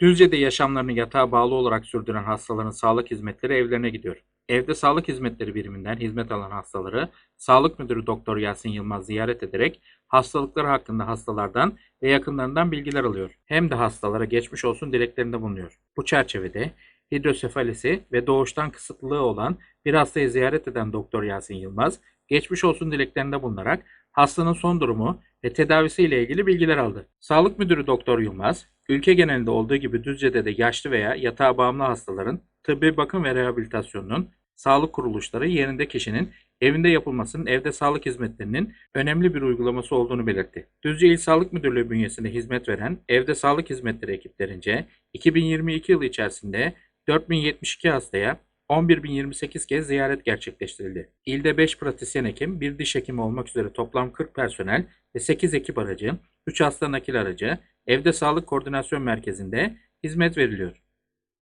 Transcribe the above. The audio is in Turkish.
Düzce'de yaşamlarını yatağa bağlı olarak sürdüren hastaların sağlık hizmetleri evlerine gidiyor. Evde sağlık hizmetleri biriminden hizmet alan hastaları Sağlık Müdürü Doktor Yasin Yılmaz ziyaret ederek hastalıkları hakkında hastalardan ve yakınlarından bilgiler alıyor. Hem de hastalara geçmiş olsun dileklerinde bulunuyor. Bu çerçevede hidrosefalisi ve doğuştan kısıtlılığı olan bir hastayı ziyaret eden Doktor Yasin Yılmaz geçmiş olsun dileklerinde bulunarak hastanın son durumu ve tedavisiyle ilgili bilgiler aldı. Sağlık Müdürü Doktor Yılmaz, ülke genelinde olduğu gibi Düzce'de de yaşlı veya yatağa bağımlı hastaların tıbbi bakım ve rehabilitasyonunun sağlık kuruluşları yerinde kişinin evinde yapılmasının evde sağlık hizmetlerinin önemli bir uygulaması olduğunu belirtti. Düzce İl Sağlık Müdürlüğü bünyesinde hizmet veren evde sağlık hizmetleri ekiplerince 2022 yılı içerisinde 4072 hastaya 11.028 kez ziyaret gerçekleştirildi. İlde 5 pratisyen hekim, 1 diş hekimi olmak üzere toplam 40 personel ve 8 ekip aracı, 3 hasta nakil aracı evde sağlık koordinasyon merkezinde hizmet veriliyor.